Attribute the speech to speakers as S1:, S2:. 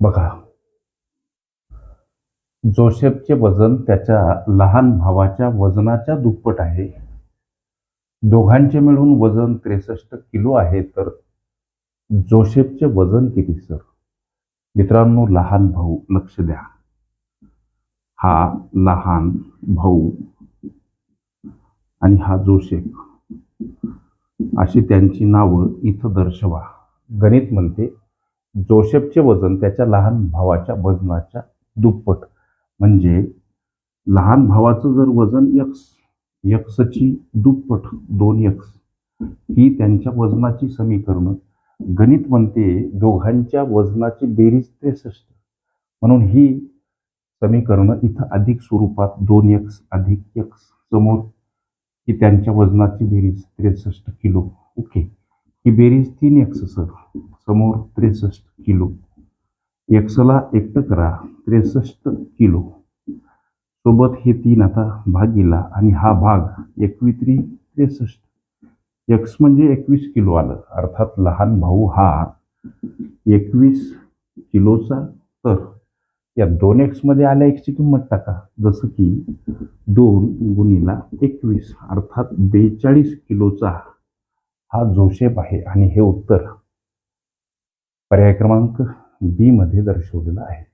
S1: बघा. जोसेफचे वजन त्याच्या लहान भावाच्या वजनाच्या दुप्पट आहे. दोघांचे मिळून वजन त्रेसष्ट किलो आहे तर जोसेफचे वजन किती सर? मित्रांनो लहान भाऊ लक्ष द्या. हा लहान भाऊ आणि हा जोसेफ. अशी त्यांची नावं इथं दर्शवा. गणित म्हणते जोसेफचे वजन त्याच्या लहान भावाच्या वजनाच्या दुप्पट. म्हणजे लहान भावाचं जर वजन यक्स यक्सची दुप्पट दोन यक्स ही त्यांच्या वजनाची समीकरणं. गणित म्हणते दोघांच्या वजनाची बेरीज त्रेसष्ट. म्हणून ही समीकरणं इथं अधिक स्वरूपात दोन यक्स अधिक यक्स समोर ही त्यांच्या वजनाची बेरीज त्रेसष्ट किलो. ओके. ही बेरीज तीन एक्स सर समोर त्रेसष्ट किलो. एक्सला एकटं करा त्रेसष्ट किलो. सोबत हे तीन आता भागीला आणि हा भाग एकवित्री त्रेसष्ट. एक्स म्हणजे एकवीस किलो आलं अर्थात लहान भाऊ हा एकवीस किलोचा तर. या दोन एक्समध्ये आल्या एक्सची किंमत टाका जसं की दोन गुणीला एकवीस अर्थात बेचाळीस किलोचा हा जोसेफ आहे आणि हे उत्तर पर्याय क्रमांक बी मध्ये दर्शवलेलं आहे.